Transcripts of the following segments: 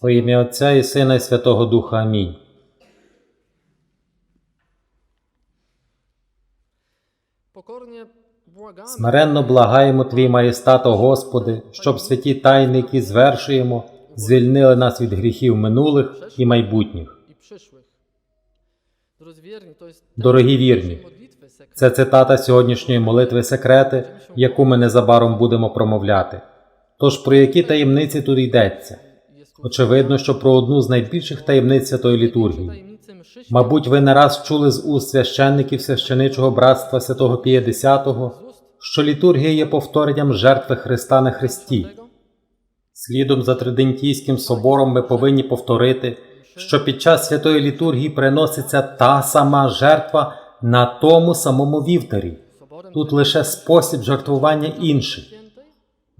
Во ім'я Отця і Сина і Святого Духа. Амінь. Смиренно благаємо Твій маєстат, о Господи, щоб святі тайни, які звершуємо, звільнили нас від гріхів минулих і майбутніх. Дорогі вірні, це цитата сьогоднішньої молитви секрети, яку ми незабаром будемо промовляти. Тож про які таємниці тут йдеться? Очевидно, що про одну з найбільших таємниць святої літургії. Мабуть, ви не раз чули з уст священників священичого братства святого ust що літургія є повторенням жертви Христа на Христі. Слідом за Тридентійським собором ми повинні повторити, що під час святої літургії приноситься та сама жертва на тому самому вівтарі. Тут лише спосіб жертвування інший.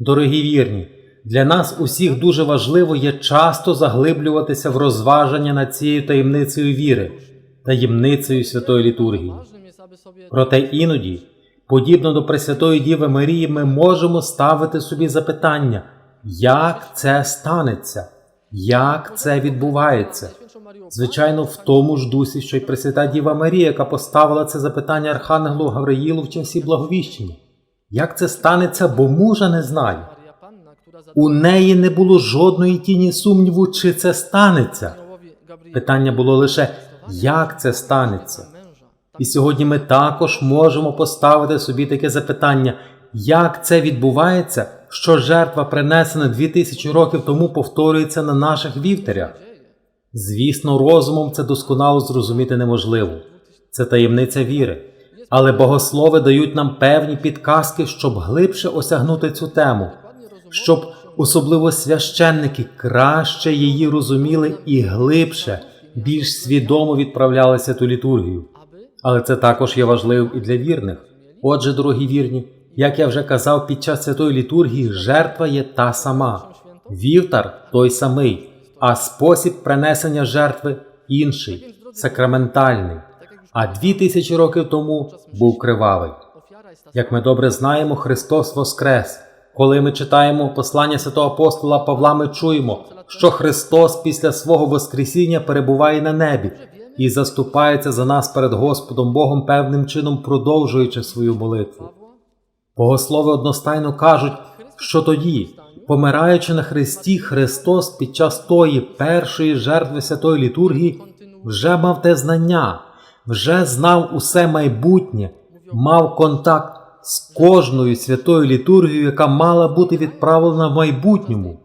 Дорогі вірні, для нас усіх дуже важливо є часто заглиблюватися в розваження над цією таємницею віри, таємницею святої літургії. Проте іноді, подібно до Пресвятої Діви Марії, ми можемо ставити собі запитання, як це станеться, як це відбувається. Звичайно, в тому ж дусі, що й Пресвята Діва Марія, яка поставила це запитання Архангелу Гавриїлу в часі благовіщення. Як це станеться, бо мужа не która У неї не було жодної тіні сумніву, чи це станеться. Питання було лише, як це станеться. І сьогодні ми також можемо поставити собі таке запитання, як це відбувається, що жертва, принесена 2000 років тому, повторюється на наших вівтарях. Звісно, розумом це досконало зрозуміти неможливо. Це таємниця віри. Але богослови дають нам певні підказки, щоб глибше осягнути цю тему, щоб особливо священники краще її розуміли і глибше, більш свідомо відправлялися ту літургію. Але це також є важливим і для вірних. Отже, дорогі вірні, як я вже казав під час святої літургії, жертва є та сама, вівтар той самий, а спосіб принесення жертви інший, сакраментальний. А дві тисячі років тому був кривавий. Як ми добре знаємо, Христос Воскрес. Коли ми читаємо послання святого апостола Павла, ми чуємо, що Христос після свого Воскресіння перебуває на небі і заступається за нас перед Господом Богом певним чином, продовжуючи свою молитву. Богослови одностайно кажуть, що тоді, помираючи на Христі, Христос під час тої першої жертви святої літургії вже мав те знання, вже знав усе майбутнє, мав контакт з кожною святою літургією, яка мала бути відправлена в майбутньому.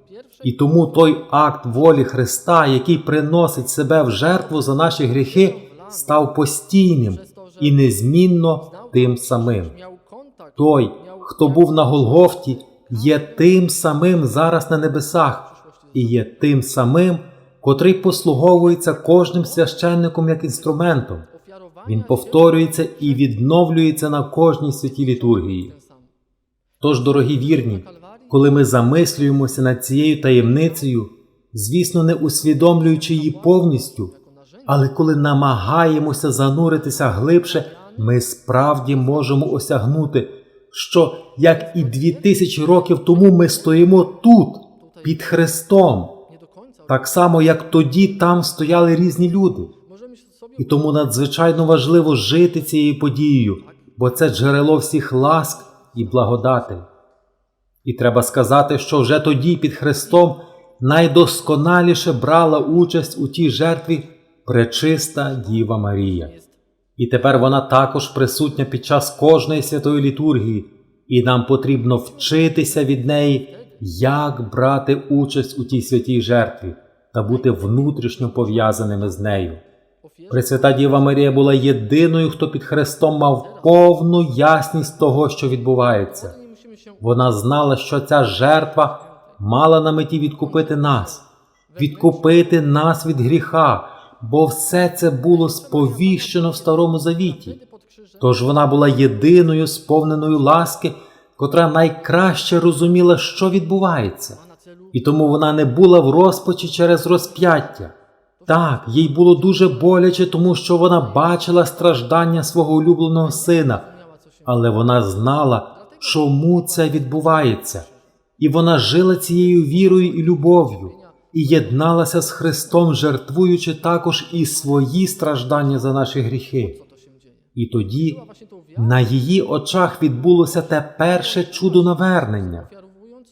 І тому той акт волі Христа, який приносить себе в жертву за наші гріхи, став постійним і незмінно тим самим. Той, хто був на Голгофті, є тим самим зараз на небесах, і є тим самим, котрий послуговується кожним священником як інструментом. Він повторюється і відновлюється на кожній святій літургії. Тож, дорогі вірні, коли ми замислюємося над цією таємницею, звісно, не усвідомлюючи її повністю, але коли намагаємося зануритися глибше, ми справді можемо осягнути, що як і дві тисячі років тому ми стоїмо тут, під Христом, так само як тоді там стояли різні люди. І тому надзвичайно важливо жити цією подією, бо це джерело всіх ласк і благодатей. І треба сказати, що вже тоді під Христом найдосконаліше брала участь у тій жертві пречиста Діва Марія. І тепер вона також присутня під час кожної святої літургії, і нам потрібно вчитися від неї, як брати участь у тій святій жертві та бути внутрішньо пов'язаними з нею. Пресвята Діва Марія була єдиною, хто під Христом мав повну ясність того, що відбувається. Вона знала, що ця жертва мала на меті відкупити нас, відкупити нас від гріха, бо все це було сповіщено в Старому Завіті. Тож вона була єдиною сповненою ласки, котра найкраще розуміла, що відбувається, і тому вона не була в розпачі через розп'яття. Так, їй було дуже боляче, тому що вона бачила страждання свого улюбленого сина, але вона знала, чому це відбувається, і вона жила цією вірою і любов'ю, і єдналася з Христом, жертвуючи також і свої страждання за наші гріхи. І тоді на її очах відбулося те перше чудо навернення.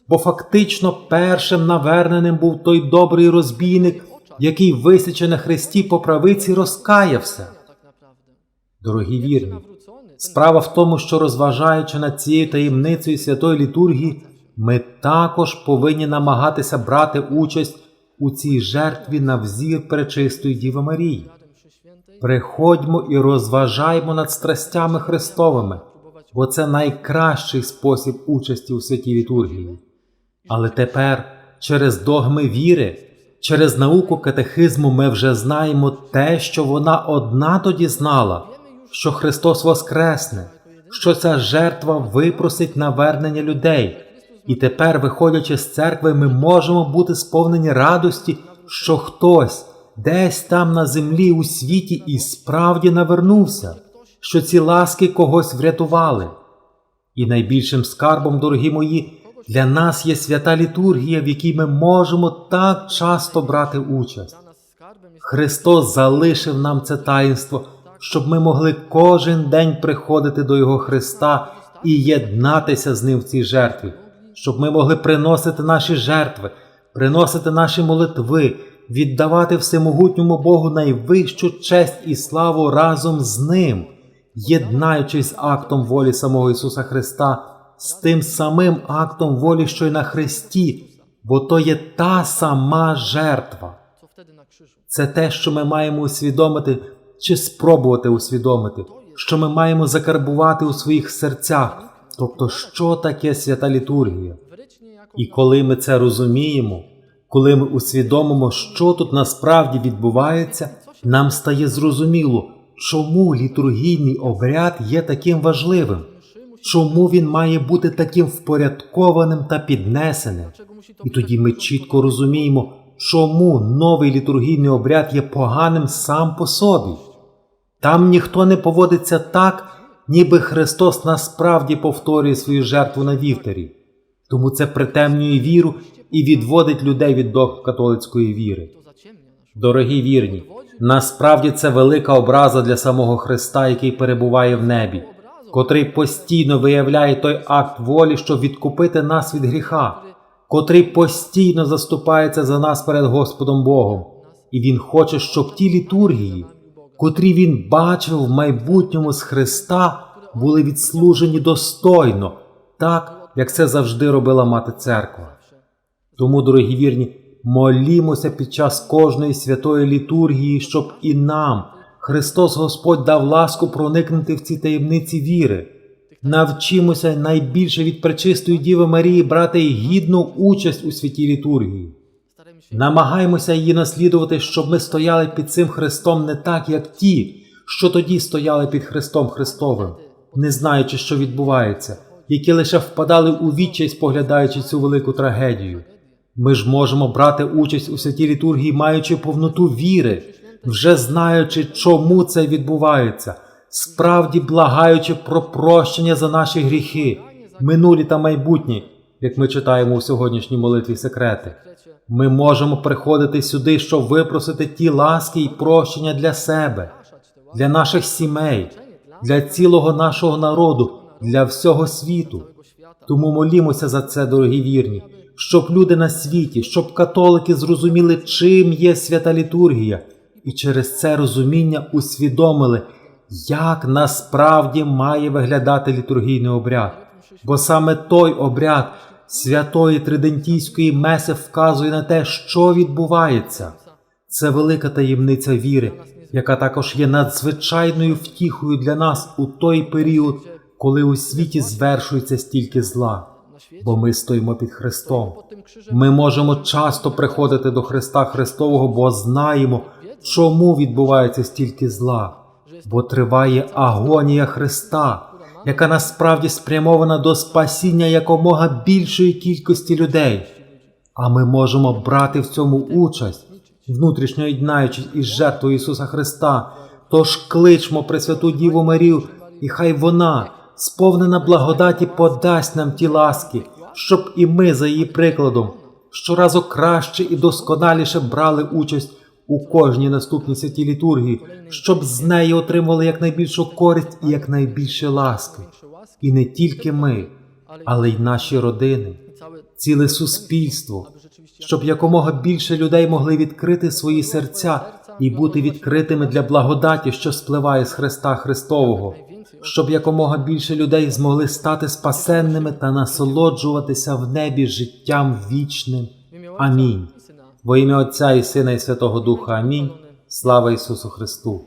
Бо фактично першим наверненим був той добрий розбійник, який, висячи на хресті по правиці, розкаявся. Дорогі вірні, справа в тому, що розважаючи над цією таємницею святої літургії, ми також повинні намагатися брати участь у цій жертві на взір пречистої Діви Марії. Приходьмо і розважаймо над страстями Христовими, бо це найкращий спосіб участі у святій літургії. Але тепер, через догми віри, через науку катехизму, ми вже знаємо те, що вона одна тоді знала, що Христос воскресне, що ця жертва випросить навернення людей. І тепер, виходячи з церкви, ми можемо бути сповнені радості, що хтось десь там на землі у світі і справді навернувся, що ці ласки когось врятували. І найбільшим скарбом, дорогі мої, для нас є свята літургія, в якій ми можемо так часто брати участь. Христос залишив нам це таїнство, щоб ми могли кожен день приходити до Його Христа і єднатися з Ним в цій жертві, щоб ми могли приносити наші жертви, приносити наші молитви, віддавати всемогутньому Богу найвищу честь і славу разом з Ним, єднаючись актом волі самого Ісуса Христа, з тим самим актом волі, що й на Христі, бо то є та сама жертва. Це те, що ми маємо усвідомити чи спробувати усвідомити, що ми маємо закарбувати у своїх серцях, тобто, що таке свята літургія. І коли ми це розуміємо, коли ми усвідомимо, що тут насправді відбувається, нам стає зрозуміло, чому літургійний обряд є таким важливим, чому він має бути таким впорядкованим та піднесеним. І тоді ми чітко розуміємо, чому новий літургійний обряд є поганим сам по собі. Там ніхто не поводиться так, ніби Христос насправді повторює свою жертву на вівтарі. Тому це притемнює віру і відводить людей від догм католицької віри. Дорогі вірні, насправді це велика образа для самого Христа, який перебуває в небі, котрий постійно виявляє той акт волі, щоб відкупити нас від гріха, котрий постійно заступається за нас перед Господом Богом, і Він хоче, щоб ті літургії, котрі він бачив в майбутньому з Христа, були відслужені достойно, так як це завжди робила мати церква. Тому, дорогі вірні, молімося під час кожної святої літургії, щоб і нам Христос Господь дав ласку проникнути в ці таємниці віри. Навчимося найбільше від пречистої Діви Марії брати гідну участь у святій літургії. Намагаємося її наслідувати, щоб ми стояли під цим Христом не так, як ті, що тоді стояли під Христом Христовим, не знаючи, що відбувається, які лише впадали у відчай, споглядаючи цю велику трагедію. Ми ж можемо брати участь у святій літургії, маючи повноту віри, вже знаючи, чому це відбувається, справді благаючи про прощення за наші гріхи, минулі та майбутні, як ми читаємо у сьогоднішній молитві секрети. Ми можемо приходити сюди, щоб випросити ті ласки і прощення для себе, для наших сімей, для цілого нашого народу, для всього світу. Тому молімося за це, дорогі вірні, щоб люди на світі, щоб католики зрозуміли, чим є свята літургія, і через це розуміння усвідомили, як насправді має виглядати літургійний обряд. Бо саме той обряд святої тридентійської меси вказує на те, що відбувається. Це велика таємниця віри, яка також є надзвичайною втіхою для нас у той період, коли у світі звершується стільки зла. Бо ми стоїмо під Христом. Ми можемо часто приходити до Христа Христового, бо знаємо, чому відбувається стільки зла, бо триває агонія Христа, яка насправді спрямована до спасіння якомога більшої кількості людей. А ми можемо брати в цьому участь, внутрішньо єднаючись із жертвою Ісуса Христа. Тож кличмо Пресвяту Діву Марію, і хай вона, сповнена благодаті, подасть нам ті ласки, щоб і ми за її прикладом, щоразу краще і досконаліше брали участь у кожній наступній святій літургії, щоб з неї отримували якнайбільшу користь і якнайбільше ласки. І не тільки ми, але й наші родини, ціле суспільство, щоб якомога більше людей могли відкрити свої серця і бути відкритими для благодаті, що спливає з Христа Христового, щоб якомога більше людей змогли стати спасенними та насолоджуватися в небі життям вічним. Амінь. Во ім'я Отця і Сина і Святого Духа. Амінь. Слава Ісусу Христу!